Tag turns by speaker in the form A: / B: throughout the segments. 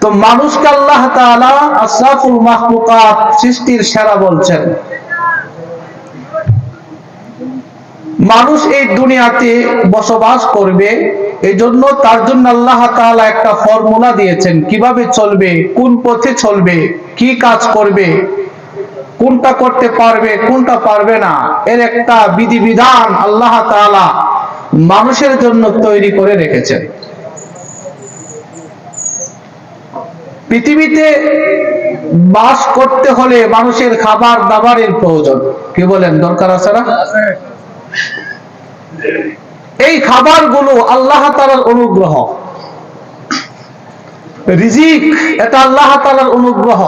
A: তো মানুষকে আল্লাহ তাআলা আশরাফুল সৃষ্টির সেরা বলছেন। মানুষ এই দুনিয়াতে বসবাস করবে এই জন্য তার জন্য আল্লাহ তাআলা একটা ফর্মুলা দিয়েছেন, কীভাবে চলবে, কোন পথে চলবে, কি কাজ করবে, কোনটা করতে পারবে, কোনটা পারবে না, এর একটা বিধিবিধান আল্লাহ তাআলা মানুষের জন্য তৈরি করে রেখেছেন। পৃথিবীতে বাস করতে হলে মানুষের খাবার দাবারের প্রয়োজন। কি বলেন, দরকার আছে না? এই খাবারগুলো আল্লাহ তাআলার অনুগ্রহ। রিজিক, এটা আল্লাহ তাআলার অনুগ্রহ।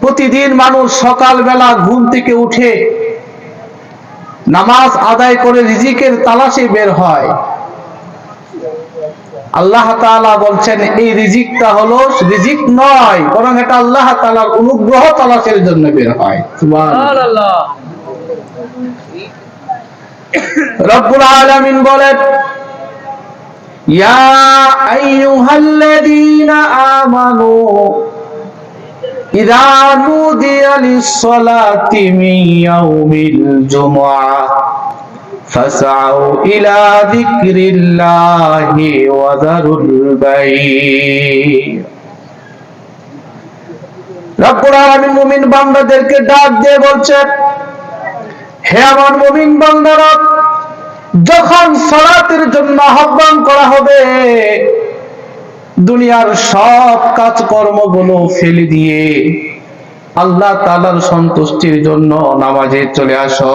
A: প্রতিদিন মানুষ সকালবেলা ঘুম থেকে উঠে নামাজ আদায় করে রিজিকের তালাশে বের হয়। আল্লাহ তাআলা বলছেন, এই রিজিকটা হলো রিজিক নয়, বরং এটা আল্লাহ তাআলার অনুগ্রহ তালাশের জন্য বের হয়। রব্বুল আলামিন বলেন, ইয়া আইয়ুহাল্লাযীনা আমানু ইযা নুদিয়া লিস-সালাতি মিন ইয়াউমিল জুমআহ। ফাসআউ ইলা যিকরিল্লাহি ওয়া যারুল বাই' রব্বুল আলামিন মুমিন বান্দাদেরকে ডাক দিয়ে বলছেন হে আমার মুমিন বান্দারা, যখন সালাতের জন্য আহ্বান করা হবে, দুনিয়ার সব কাজকর্মগুলো ফেলে দিয়ে আল্লাহ তাআলার সন্তুষ্টির জন্য নামাজে চলে আসো।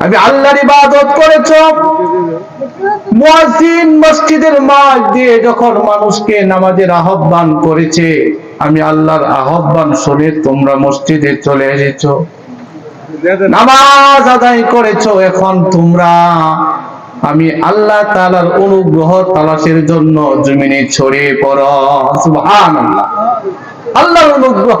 A: আমি আল্লাহর ইবাদত করেছ। মুয়াজ্জিন মসজিদের মাঝ দিয়ে যখন মানুষকে নামাজের আহ্বান করেছে, আমি আল্লাহর আহ্বান শুনে তোমরা মসজিদে চলে এসেছ। নামাজ আদায় করেছ, এখন তোমরা, আমি আল্লাহ তাআলার অনুগ্রহ তালাশের জন্য জমিনে ছড়িয়ে পড়ো। সুবহানাল্লাহ। আল্লাহর অনুগ্রহ।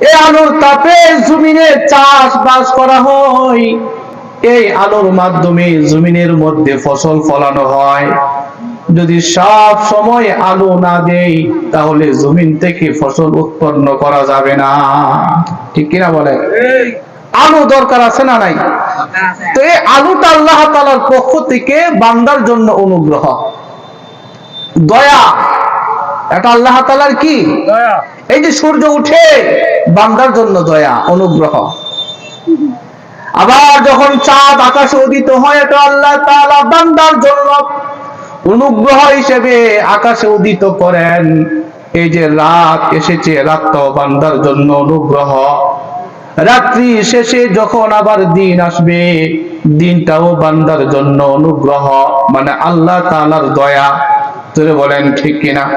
A: এই আলোর তাপে জমিনে চাষবাস করা হয়। এই আলোর মাধ্যমে জমিনের মধ্যে ফসল ফলানো হয়। যদি সব সময় আলো না দেই তাহলে জমিন থেকে ফসল উৎপন্ন করা যাবে না। ঠিক কিনা বলে? আলো দরকার আছে না নাই? তো এই আলুটা আল্লাহ তাআলার পক্ষ থেকে বান্দার জন্য অনুগ্রহ। দয়া। এটা আল্লাহ তালার কি? এই যে সূর্য উঠে বান্দার জন্য দয়া, অনুগ্রহ। আবার যখন চাঁদ আকাশে উদিত হয়, এটা আল্লাহ তাআলা বান্দার জন্য অনুগ্রহ হিসেবে আকাশে উদিত করেন। এই যে রাত এসেছে, রাতটাও বান্দার জন্য অনুগ্রহ। রাত্রি শেষে যখন আবার দিন আসবে, দিনটাও বান্দার জন্য অনুগ্রহ। মানে আল্লাহ তাআলার দয়া। তুই বলেন, ঠিক কিনা?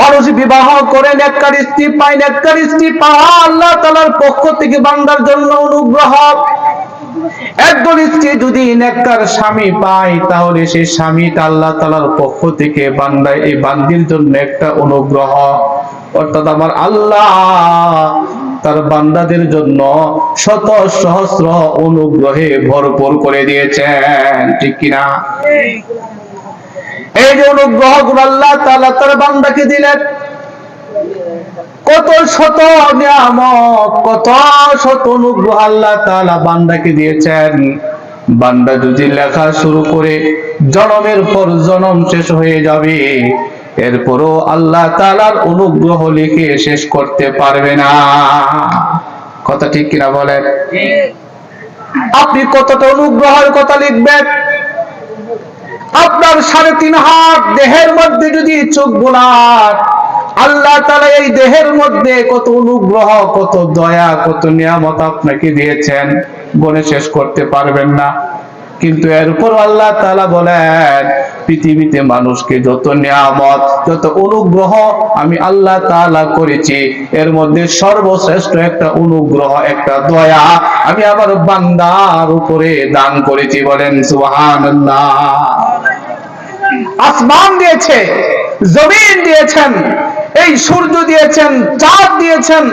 A: মানুষ বিবাহ করে, নেককার স্ত্রী পায়, নেককার স্ত্রী পাওয়া আল্লাহ তাআলার পক্ষ থেকে বান্দার জন্য অনুগ্রহ। একজন স্ত্রী যদি নেককার স্বামী পায়, তাহলে সেই স্বামীটা আল্লাহ তাআলার পক্ষ থেকে বান্দায় এই বান্দির জন্য একটা অনুগ্রহ। অর্থাৎ আমার আল্লাহ তার বান্দাদের জন্য শত সহস্র অনুগ্রহে ভরপুর করে দিয়েছেন, ঠিক কিনা? এই যে অনুগ্রহগুলো আল্লাহ তাআলা তার বান্দাকে দিলেন। কত শত নিয়ামত কত শত অনুগ্রহ আল্লাহ তালা বান্দাকে দিয়েছেন। বান্দা যদি লেখা শুরু করে জনমের পর জনম শেষ হয়ে যাবে এরপরও আল্লাহ তালার অনুগ্রহ লিখে শেষ করতে পারবে না। কথা ঠিক কিনা বলেন? আপনি কতটা অনুগ্রহের কথা লিখবেন? আপনার সাড়ে তিন হাত দেহের মধ্যে যদি চোখ বোলার আল্লাহ তালা এই দেহের মধ্যে কত অনুগ্রহ, কত দয়া, কত নিয়ামত আপনাকে দিয়েছেন। বলে শেষ করতে পারবেন না। কিন্তু এরপর আল্লাহ তালা বলেন, পৃথিবীতে মানুষকে যত নিয়ামত, যত অনুগ্রহ আমি আল্লাহ তাআলা করেছি, এর মধ্যে সর্বশ্রেষ্ঠ একটা অনুগ্রহ, একটা দয়া আমি আমার বান্দার উপরে দান করেছি বলেন, সুবহানাল্লাহ। আসমান দিয়েছে, জমিন দিয়েছেন, এই সূর্য দিয়েছেন, চাঁদ দিয়েছেন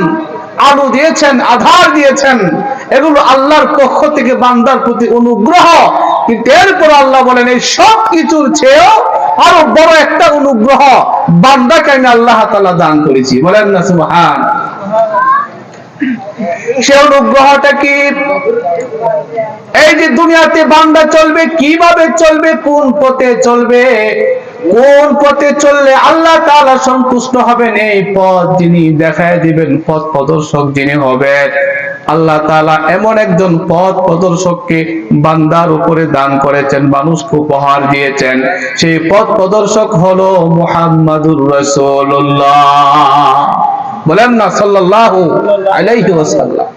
A: আলো দিয়েছেন, আধার দিয়েছেন, এগুলো আল্লাহর পক্ষ থেকে বান্দার প্রতি অনুগ্রহ। কিন্তু এরপর আল্লাহ বলেন, এই সব কিছুর চেয়েও আরও বড় একটা অনুগ্রহ বান্দাকে আমি আল্লাহ তাআলা দান করেছি। বলেন না, সুবহান। সে অনুগ্রহটা কি? এই যে দুনিয়াতে বান্দা চলবে, কীভাবে চলবে, কোন পথে চলবে? কোন পথে চললে আল্লাহ তাআলা সন্তুষ্ট হবেন? এই পথ যিনি দেখায় দিবেন, পথ প্রদর্শক যিনি হবেন, আল্লাহ তাআলা এমন একজন পথ প্রদর্শককে বান্দার উপরে দান করেছেন, মানুষকে উপহার দিয়েছেন। সেই পথ প্রদর্শক হলো মুহাম্মাদুর রাসূলুল্লাহ। বলেন না ওয়াসাল্লাম।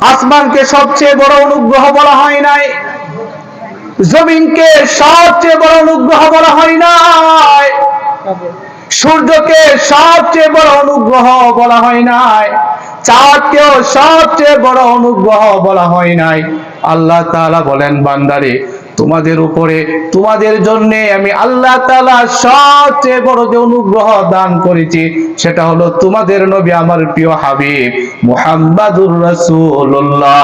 A: আসমানকে সবচেয়ে বড় অনুগ্রহ বলা হয় নাই। জমিনকে সবচেয়ে বড় অনুগ্রহ বলা হয় নাই সূর্যকে সবচেয়ে বড় অনুগ্রহ বলা হয় নাই চাঁদকেও সবচেয়ে বড় অনুগ্রহ বলা হয় নাই আল্লাহ তাআলা বলেন, বান্দারে, তোমাদের উপরে, তোমাদের জন্য আমি আল্লাহ তাআলা সবচেয়ে বড় যে অনুগ্রহ দান করেছি, সেটা হলো তোমাদের নবী আমার প্রিয় হাবিব মুহাম্মাদুর রাসূলুল্লাহ।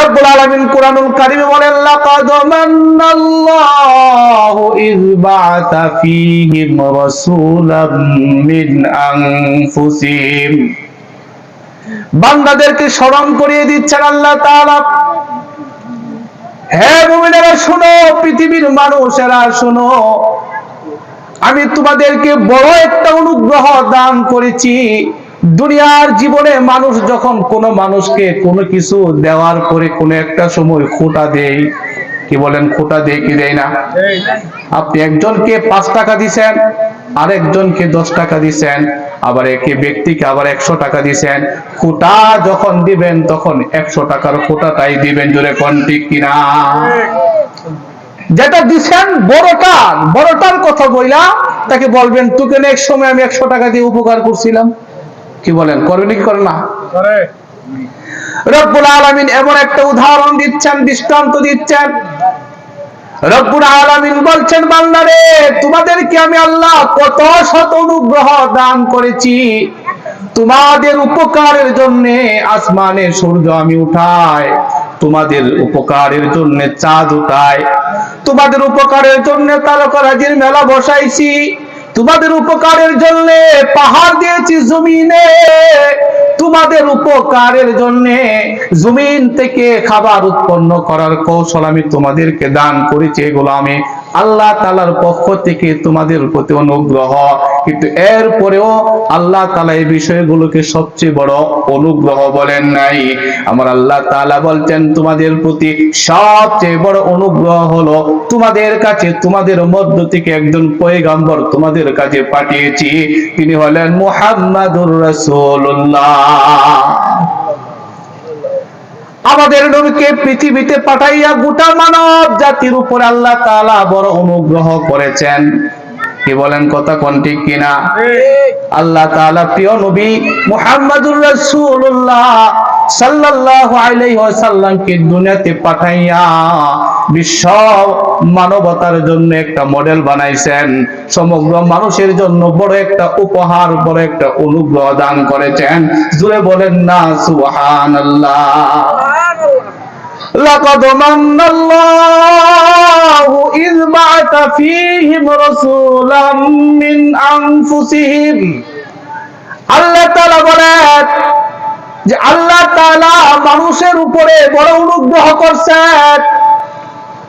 A: রব্বুল আলামিন বলেন, লাকাদ মান্নাল্লাহু ফীহিম রাসূলাম মিন আনফুসিহিম। বান্দাদেরকে স্মরণ করিয়ে দিচ্ছেন আল্লাহ তাআলা। হে মুমিনেরা, শুনো, পৃথিবীর মানুষেরা, শুনো। আমি তোমাদেরকে বড় একটা অনুগ্রহ দান করেছি। দুনিয়ার জীবনে মানুষ যখন কোনো মানুষকে কোনো কিছু দেওয়ার পরে কোনো একটা সময় খোটা দেয় কি বলেন খোটা দেয় কি দেয় না? আপনি একজনকে পাঁচ টাকা দিছেন আরেকজনকে দশ টাকা দিছেন আবার একে ব্যক্তিকে আবার একশো টাকা দিছেন খোটা যখন দিবেন তখন একশো টাকার খোটাটাই দিবেন জোরে কোন ঠিক কিনা যেটা দিছেন বড়টার বড়টার কথা বইলা তাকে বলবেন তোকে এক সময় আমি একশো টাকা দিয়ে উপকার করছিলাম। কি বলেন? করবেন কি করেন না? রব্বুল আলামিন এমন একটা উদাহরণ দিচ্ছেন দৃষ্টান্ত দিচ্ছেন। রব্বুল আলামিন বলছেন বান্দারে তোমাদেরকে আমি আল্লাহ কত শত অনুগ্রহ দান করেছি। তোমাদের উপকারের জন্য আসমানে সূর্য আমি উঠাই তোমাদের উপকারের জন্য চাঁদ উঠাই তোমাদের উপকারের জন্য তারকারাজির মেলা বসাইছি। তোমাদের উপকারের জন্য পাহাড় দিয়েছি জমিনে। তোমাদের উপকারের জন্য জমিন থেকে খাবার উৎপন্ন করার কৌশল আমি তোমাদেরকে দান করেছি, এগুলো আমি আল্লাহ তালার পক্ষ থেকে তোমাদের প্রতি অনুগ্রহ। কিন্তু এর পরেও আল্লাহ তালা এই বিষয়গুলোকে সবচেয়ে বড় অনুগ্রহ বলেন নাই। আমার আল্লাহ তালা বলছেন, তোমাদের প্রতি সবচেয়ে বড় অনুগ্রহ হলো তোমাদের কাছে, তোমাদের মধ্য থেকে একজন পয়গাম্বর তোমাদের কাছে পাঠিয়েছি। তিনি হলেন মুহাম্মাদুর রাসূলুল্লাহ। আমাদের নবীকে পৃথিবীতে পাঠাইয়া গোটা মানব জাতির উপর আল্লাহ তালা বড় অনুগ্রহ করেছেন। কি বলেন কথা কোন ঠিক কিনা? আল্লাহ তাআলা প্রিয় নবী মুহাম্মাদুর রাসূলুল্লাহ সাল্লাল্লাহু আলাইহি ওয়াসাল্লামকে দুনিয়াতে পাঠাইয়া বিশ্ব মানবতার জন্য একটা মডেল বানাইছেন। সমগ্র মানুষের জন্য বড় একটা উপহার বড় একটা অনুগ্রহ দান করেছেন। জুড়ে বলেন না সুবহানাল্লাহ। لقد من الله إذ بعث فيهم رسولا من أنفسهم আল্লাহ তাআলা বলেন যে আল্লাহ তাআলা মানুষের উপরে বড় অনুগ্রহ করছেন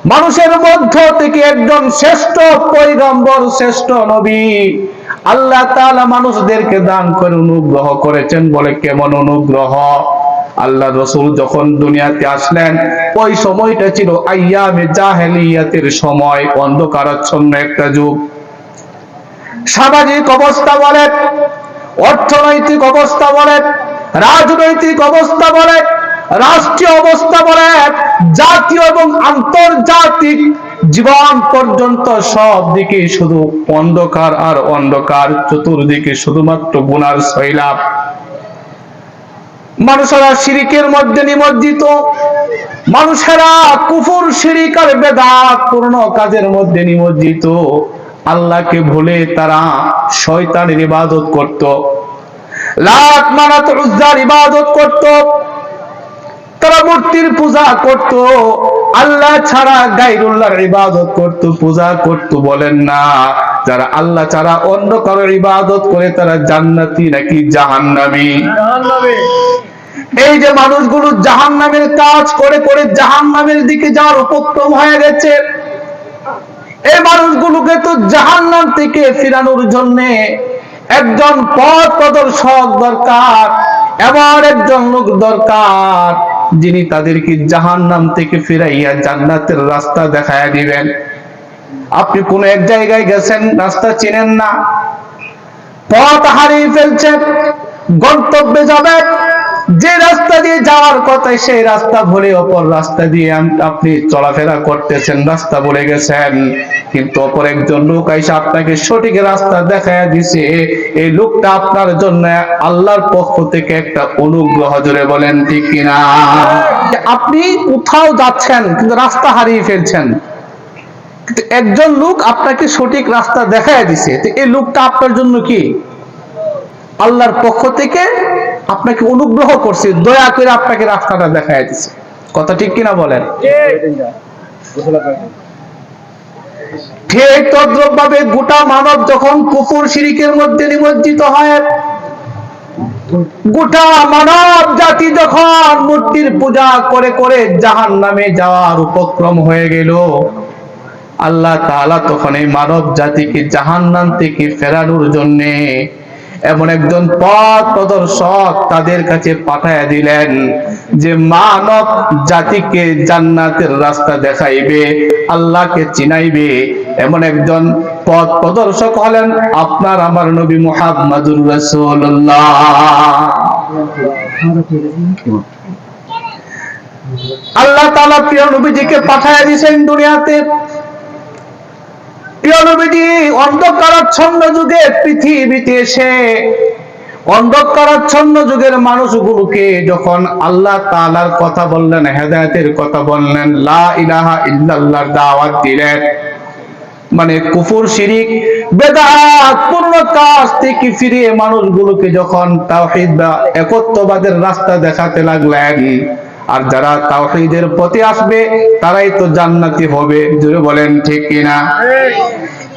A: মানুষের মধ্য থেকে একজন শ্রেষ্ঠ পৈগম্বর শ্রেষ্ঠ নবী আল্লাহ তাআলা মানুষদেরকে দান করে অনুগ্রহ করেছেন বলে কেমন অনুগ্রহ আল্লাহ রসুল যখন দুনিয়াতে আসলেন, ওই সময়টা ছিল আইয়ামে জাহেলিয়াতের সময়, অন্ধকারাচ্ছন্ন একটা যুগ। সামাজিক অবস্থা বলেন, অর্থনৈতিক অবস্থা বলেন, রাজনৈতিক অবস্থা বলেন, রাষ্ট্রীয় অবস্থা বলেন, জাতীয় এবং আন্তর্জাতিক জীবন পর্যন্ত সব দিকে শুধু অন্ধকার আর অন্ধকার, চতুর্দিকে শুধুমাত্র গুনার শৈলাভ মানুষেরা শিরিকের মধ্যে নিমজ্জিত। মানুষেরা কুফুর, শিরিক আর বেদাত পূর্ণ কাজের মধ্যে নিমজ্জিত। আল্লাহকে ভুলে তারা শয়তানের ইবাদত করত। লাখ মানাত উজ্জার ইবাদত করত। তারা মূর্তির পূজা করত। আল্লাহ ছাড়া গাইরুল্লাহর ইবাদত করত, পূজা করত বলেন না। যারা আল্লাহ ছাড়া অন্য কারোর ইবাদত করে তারা জান্নাতি নাকি জাহান্নামী? এই যে মানুষগুলো জাহান নামের কাজ করে করে জাহান নামের দিকে যাওয়ার উপক্রম হয়ে গেছে। এই মানুষগুলোকে তো জাহান নাম থেকে ফিরানোর জন্য একজন পথ প্রদর্শক দরকার এবার একজন লোক দরকার যিনি তাদেরকে জাহান নাম থেকে ফিরাইয়া জান্নাতের রাস্তা দেখায় দিবেন। আপনি কোন এক জায়গায় গেছেন, রাস্তা চিনেন না। পথ হারিয়ে ফেলছেন, গন্তব্যে যাবেন, যে রাস্তা দিয়ে যাওয়ার কথা সেই রাস্তা ভুলে অপর রাস্তা দিয়ে আপনি চলাফেরা করতেছেন, রাস্তা ভুলে গেছেন। কিন্তু অপর একজন লোক এসে আপনাকে সঠিক রাস্তা দেখায় দিছে। এই লোকটা আপনার জন্য আল্লাহর পক্ষ থেকে একটা অনুগ্রহ, জোরে বলেন ঠিক কিনা? আপনি কোথাও যাচ্ছেন, কিন্তু রাস্তা হারিয়ে ফেলছেন। একজন লোক আপনাকে সঠিক রাস্তা দেখায় দিছে, তো এই লোকটা আপনার জন্য কি? আল্লাহর পক্ষ থেকে আপনাকে অনুগ্রহ করছে, দয়া করে আপনাকে রাস্তাটা দেখায় দিছে। কথা ঠিক কিনা বলেন? ভাবে গোটা মানব যখন কুকুর শিরিকের মধ্যে নিমজ্জিত হয়, গোটা মানব জাতি যখন মূর্তির পূজা করে করে জাহান নামে যাওয়ার উপক্রম হয়ে গেল। আল্লাহ তাআলা তখন এই মানব জাতিকে জাহান্নাম থেকে ফেরানোর জন্যে এমন একজন পথ প্রদর্শক তাদের কাছে পাঠায়া দিলেন যে মানব জাতিকে জান্নাতের রাস্তা দেখাইবে, আল্লাহকে চিনাইবে। এমন একজন পথ প্রদর্শক হলেন আপনার আমার নবী মুহাম্মাদুর রাসূলুল্লাহ। আল্লাহ তাআলা প্রিয় নবীজিকে পাঠায়া দিয়েছেন দুনিয়াতে। অন্ধকারাচ্ছন্ন যুগে পৃথিবীতে এসে, অন্ধকারাচ্ছন্ন যুগের মানুষগুলোকে যখন আল্লাহ তাআলার কথা বললেন, হেদায়েতের কথা বললেন, লা ইলাহা দাওয়াত দিলেন মানে কুফুর, শিরিক, বেদাত পূর্ণ কাজ থেকে ফিরিয়ে মানুষগুলোকে যখন তাওহীদ বা একত্ববাদের রাস্তা দেখাতে লাগলেন আর যারা তাওহীদের পথে আসবে, তারাই তো জান্নাতি হবে। জোরে বলেন, ঠিক কিনা?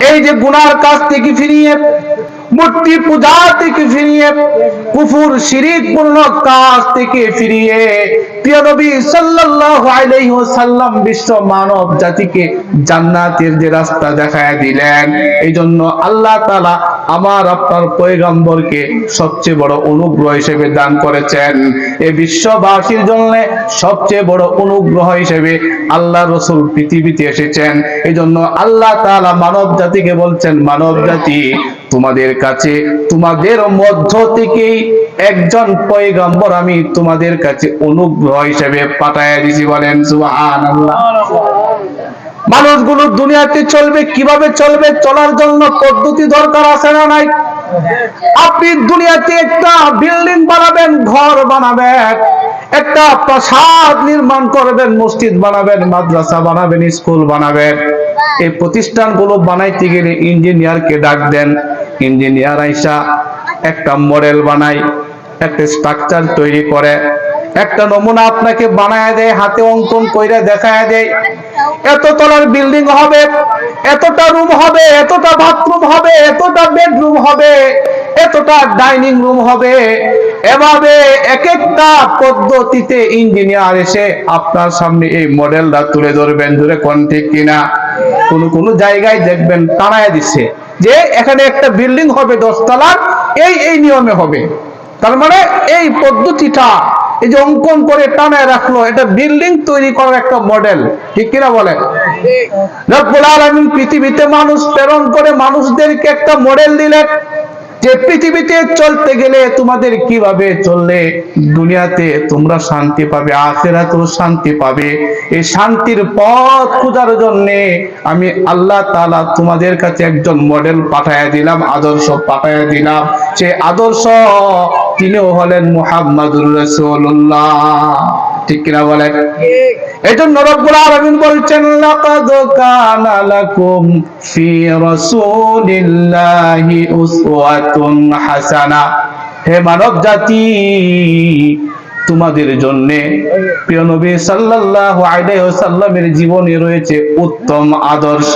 A: এই যে গুনার কাছ থেকে ফিরিয়ে, মূর্তি পূজা থেকে ফিরিয়ে, কুফুর শিরিক পূর্ণ কাজ থেকে ফিরিয়ে, প্রিয় নবী সাল্লাল্লাহু আলাইহি ওয়াসাল্লাম বিশ্ব মানব জাতিকে জান্নাতের যে রাস্তা দেখায় দিলেন এই জন্য আল্লাহ তাআলা আমার আপনার পয়গম্বরকে সবচেয়ে বড় অনুগ্রহ হিসেবে দান করেছেন। এই বিশ্ববাসীর জন্য সবচেয়ে বড় অনুগ্রহ হিসেবে আল্লাহ রসুল পৃথিবীতে এসেছেন। এই জন্য আল্লাহ তাআলা মানব জাতিকে বলছেন, মানব জাতি, তোমাদের কাছে, তোমাদের মধ্য থেকেই একজন পয়গম্বর আমি তোমাদের কাছে অনুগ্রহ হিসেবে পাঠায় দিছি বলেন, সুবহানাল্লাহ। মানুষগুলো দুনিয়াতে চলবে, কীভাবে চলবে, চলার জন্য পদ্ধতি দরকার আছে না নাই? আপনি দুনিয়াতে একটা বিল্ডিং বানাবেন, ঘর বানাবেন, একটা প্রাসাদ নির্মাণ করবেন, মসজিদ বানাবেন, মাদ্রাসা বানাবেন, স্কুল বানাবেন। এই প্রতিষ্ঠানগুলো বানাইতে গেলে ইঞ্জিনিয়ারকে ডাক দেন। ইঞ্জিনিয়ার আইসা একটা মডেল বানাই একটা স্ট্রাকচার তৈরি করে। একটা নমুনা আপনাকে বানায় দেয়, হাতে অঙ্কন কইরা দেখায় দেয়। এত তলার বিল্ডিং হবে, এতটা রুম হবে, এতটা বাথরুম হবে, এতটা বেডরুম হবে, এতটা ডাইনিং রুম হবে। এভাবে এক একটা পদ্ধতিতে ইঞ্জিনিয়ার এসে আপনার সামনে এই মডেলটা তুলে ধরবেন, ধরে কোন ঠিক কিনা। কোন কোন জায়গায় দেখবেন টানায় দিচ্ছে যে এখানে একটা বিল্ডিং হবে দশতলার, এই এই নিয়মে হবে। তার মানে এই পদ্ধতিটা এই যে অঙ্কন করে টানায় রাখল, এটা বিল্ডিং তৈরি করার একটা মডেল ঠিক কিনা বলেন রব্বুল পৃথিবীতে মানুষ প্রেরণ করে মানুষদেরকে একটা মডেল দিলেন যে পৃথিবীতে চলতে গেলে তোমাদের কীভাবে চললে দুনিয়াতে তোমরা শান্তি পাবে, আখেরাতেও শান্তি পাবে। এই শান্তির পথ খোঁজার জন্য আমি আল্লাহ তাআলা তোমাদের কাছে একজন মডেল পাঠায়া দিলাম, আদর্শ পাঠায়া দিলাম। সে আদর্শ তিনিও হলেন মুহাম্মাদুর রাসূলুল্লাহ। ঠিক কিনা বলেন? এই জন্য রব্বুল আলামিন বলছেন, লাকাদ কানা লাকুম ফি রাসূলিল্লাহি উসওয়াতুন হাসানা। হে মানব জাতি তোমাদের জন্য প্রিয় নবী সাল্লাল্লাহু আলাইহি ওয়াসাল্লামের জীবনে রয়েছে উত্তম আদর্শ।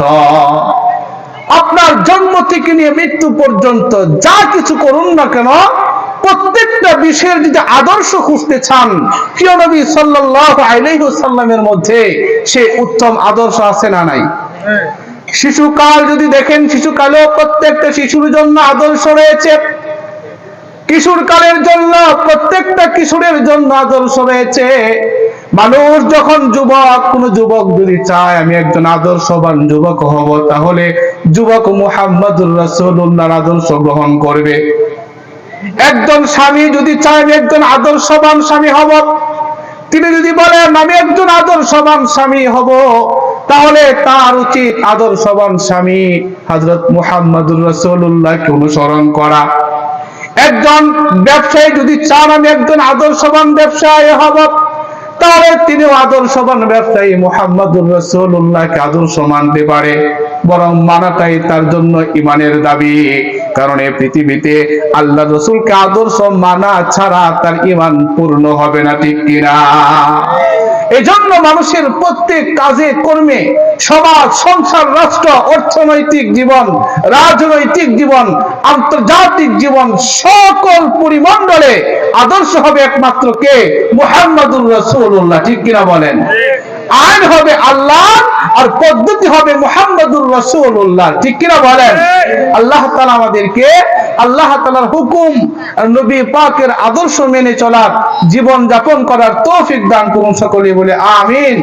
A: আপনার জন্ম থেকে নিয়ে মৃত্যু পর্যন্ত যা কিছু করুন না কেন প্রত্যেকটা বিষয়ের যদি আদর্শ খুঁজতে চান, প্রিয় নবী সাল্লাল্লাহু আলাইহি ওয়াসাল্লামের মধ্যে সে উত্তম আদর্শ আছে না নাই? শিশুকাল যদি দেখেন, শিশুকালেও প্রত্যেকটা শিশুর জন্য আদর্শ রয়েছে। কিশোর কালের জন্য প্রত্যেকটা কিশোরের জন্য আদর্শ রয়েছে। মানুষ যখন যুবক, কোন যুবক যদি চায়, আমি একজন আদর্শবান যুবক হব তাহলে যুবক মুহাম্মদুর রাসূলুল্লাহর আদর্শ গ্রহণ করবে। একজন স্বামী যদি চায় একজন আদর্শবান স্বামী হব, তিনি যদি বলেন আমি একজন আদর্শবান স্বামী হব তাহলে তার উচিত আদর্শবান স্বামী। হযরত মুহাম্মদুর রাসূলুল্লাহকে অনুসরণ করা। একজন ব্যবসায়ী যদি চান, আমি একজন আদর্শবান ব্যবসায়ী হব তাহলে তিনি আদর্শবান ব্যবসায়ী মোহাম্মদুর রসুল্লাহকে আদর্শ মানতে পারে, বরং মানাটাই তার জন্য ইমানের দাবি। কারণ এই পৃথিবীতে আল্লাহ রসুলকে আদর্শ মানা ছাড়া তার ইমান পূর্ণ হবে না, ঠিক কিনা? এই জন্য মানুষের প্রত্যেক কাজে কর্মে সমাজ, সংসার, রাষ্ট্র, অর্থনৈতিক জীবন, রাজনৈতিক জীবন, আন্তর্জাতিক জীবন সকল পরিমণ্ডলে আদর্শ হবে একমাত্র কে? মোহাম্মদুল রসুল্লাহ ঠিক কিনা বলেন? আইন হবে আল্লাহ আর পদ্ধতি হবে মোহাম্মদুর রসুল্লাহ ঠিক কিনা বলেন? আল্লাহ তালা আমাদেরকে, আল্লাহ তালার হুকুম নবী পাকের আদর্শ মেনে চলার জীবন যাপন করার তৌফিক দান করুন সকলে বলে, আমিন।